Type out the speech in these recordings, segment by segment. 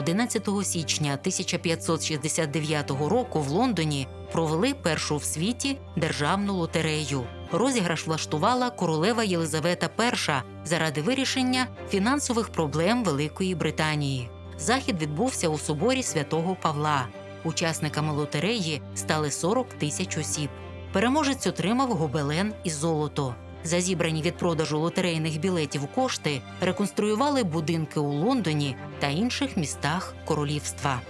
11 січня 1569 року в Лондоні провели першу в світі державну лотерею. Розіграш влаштувала королева Єлизавета І заради вирішення фінансових проблем Великої Британії. Захід відбувся у соборі святого Павла. Учасниками лотереї стали 40 тисяч осіб. Переможець отримав гобелен і золото. За зібрані від продажу лотерейних білетів кошти реконструювали будинки у Лондоні та інших містах королівства.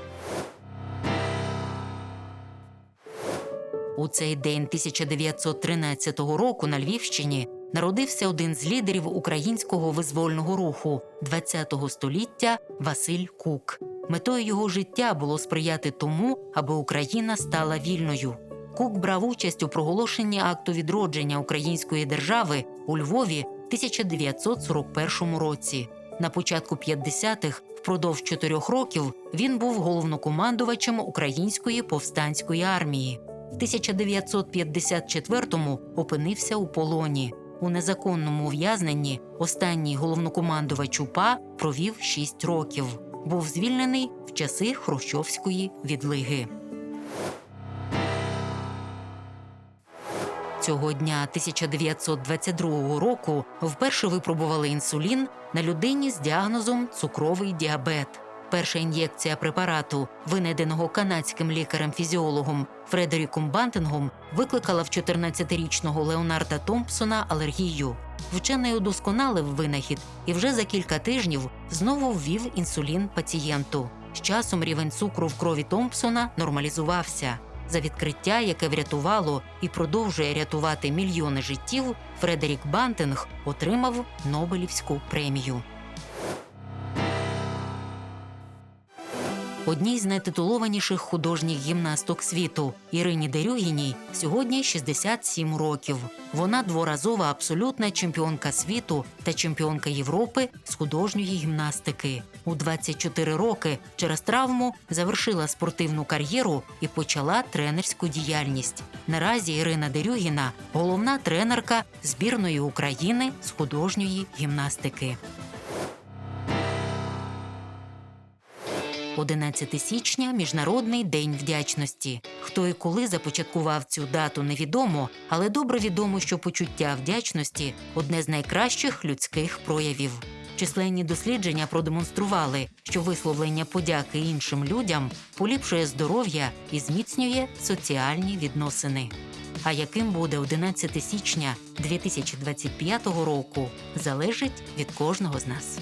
У цей день 1913 року на Львівщині народився один з лідерів українського визвольного руху ХХ століття Василь Кук. Метою його життя було сприяти тому, аби Україна стала вільною. Кук брав участь у проголошенні акту відродження української держави у Львові в 1941 році. На початку 50-х, впродовж чотирьох років, він був головнокомандувачем української повстанської армії. В 1954-му опинився у полоні. У незаконному ув'язненні останній головнокомандувач УПА провів 6 років. Був звільнений в часи Хрущовської відлиги. Цього дня 1922 року вперше випробували інсулін на людині з діагнозом цукровий діабет. Перша ін'єкція препарату, винайденого канадським лікарем-фізіологом Фредеріком Бантингом, викликала в 14-річного Леонарда Томпсона алергію. Вчений удосконалив винахід і вже за кілька тижнів знову ввів інсулін пацієнту. З часом рівень цукру в крові Томпсона нормалізувався. За відкриття, яке врятувало і продовжує рятувати мільйони життів, Фредерік Бантинг отримав Нобелівську премію. Одній з найтитулованіших художніх гімнасток світу Ірині Дерюгіній сьогодні 67 років. Вона дворазова абсолютна чемпіонка світу та чемпіонка Європи з художньої гімнастики. У 24 роки через травму завершила спортивну кар'єру і почала тренерську діяльність. Наразі Ірина Дерюгіна головна тренерка збірної України з художньої гімнастики. 11 січня міжнародний день вдячності. Хто і коли започаткував цю дату, невідомо, але добре відомо, що почуття вдячності одне з найкращих людських проявів. Численні дослідження продемонстрували, що висловлення подяки іншим людям поліпшує здоров'я і зміцнює соціальні відносини. А яким буде 11 січня 2025 року, залежить від кожного з нас.